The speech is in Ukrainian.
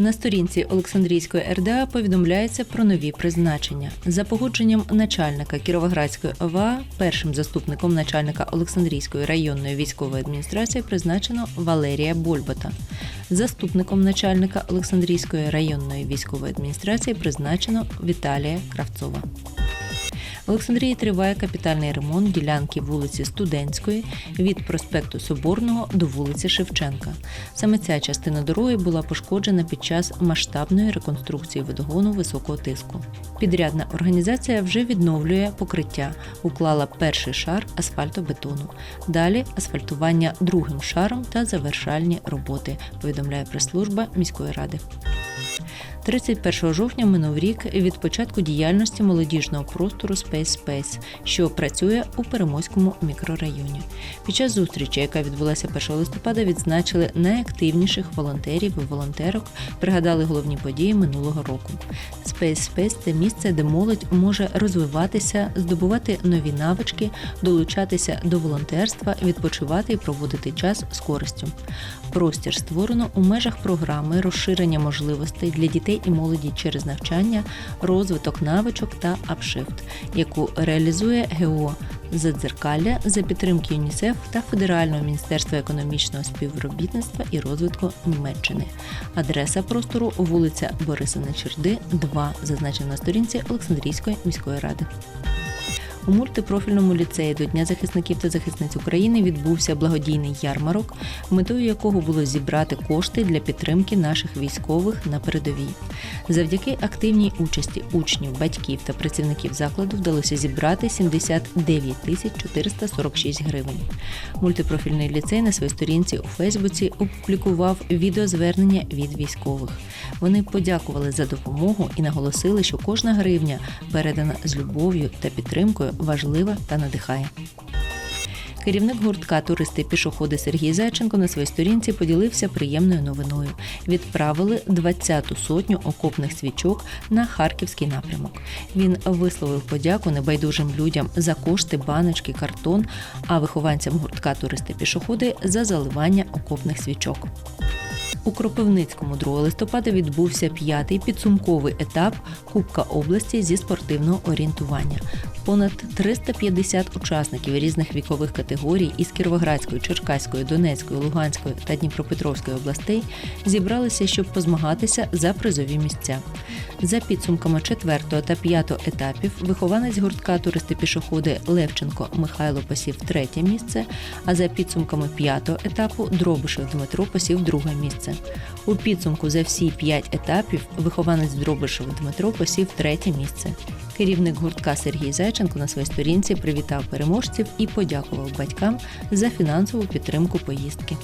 На сторінці Олександрійської РДА повідомляється про нові призначення. За погодженням начальника Кіровоградської ОВА, першим заступником начальника Олександрійської районної військової адміністрації призначено Валерія Больбота. Заступником начальника Олександрійської районної військової адміністрації призначено Віталія Кравцова. В Олександрії триває капітальний ремонт ділянки вулиці Студентської від проспекту Соборного до вулиці Шевченка. Саме ця частина дороги була пошкоджена під час масштабної реконструкції водогону високого тиску. Підрядна організація вже відновлює покриття, уклала перший шар асфальтобетону. Далі асфальтування другим шаром та завершальні роботи, повідомляє прес-служба міської ради. 31 жовтня минув рік від початку діяльності молодіжного простору Space Space, що працює у Перемоському мікрорайоні. Під час зустрічі, яка відбулася 1 листопада, відзначили найактивніших волонтерів і волонтерок, пригадали головні події минулого року. Space Space – це місце, де молодь може розвиватися, здобувати нові навички, долучатися до волонтерства, відпочивати і проводити час з користю. Простір створено у межах програми розширення можливостей для дітей і молоді через навчання, розвиток навичок та апшифт, яку реалізує ГО Задзеркалля за підтримки ЮНІСЕФ та Федерального міністерства економічного співробітництва і розвитку Німеччини. Адреса простору вулиця Бориса Нечерди, 2, зазначена на сторінці Олександрійської міської ради. У мультипрофільному ліцеї до Дня захисників та захисниць України відбувся благодійний ярмарок, метою якого було зібрати кошти для підтримки наших військових на передовій. Завдяки активній участі учнів, батьків та працівників закладу вдалося зібрати 79 тисяч 446 гривень. Мультипрофільний ліцей на своїй сторінці у Фейсбуці опублікував відеозвернення від військових. Вони подякували за допомогу і наголосили, що кожна гривня передана з любов'ю та підтримкою важлива та надихає. Керівник гуртка Туристи пішоходи Сергій Зайченко на своїй сторінці поділився приємною новиною. Відправили 20-ту сотню окопних свічок на харківський напрямок. Він висловив подяку небайдужим людям за кошти, баночки, картон, а вихованцям гуртка Туристи пішоходи за заливання окопних свічок. У Кропивницькому 2 листопада відбувся п'ятий підсумковий етап Кубка області зі спортивного орієнтування. Понад 350 учасників різних вікових категорій із Кіровоградської, Черкаської, Донецької, Луганської та Дніпропетровської областей зібралися, щоб позмагатися за призові місця. За підсумками четвертого та п'ятого етапів вихованець гуртка туристи пішоходи Левченко Михайло посів третє місце, а за підсумками п'ятого етапу Дробишев Дмитро посів друге місце. У підсумку за всі п'ять етапів вихованець Дробишев Дмитро посів третє місце. Керівник гуртка Сергій Зайченко на своїй сторінці привітав переможців і подякував батькам за фінансову підтримку поїздки.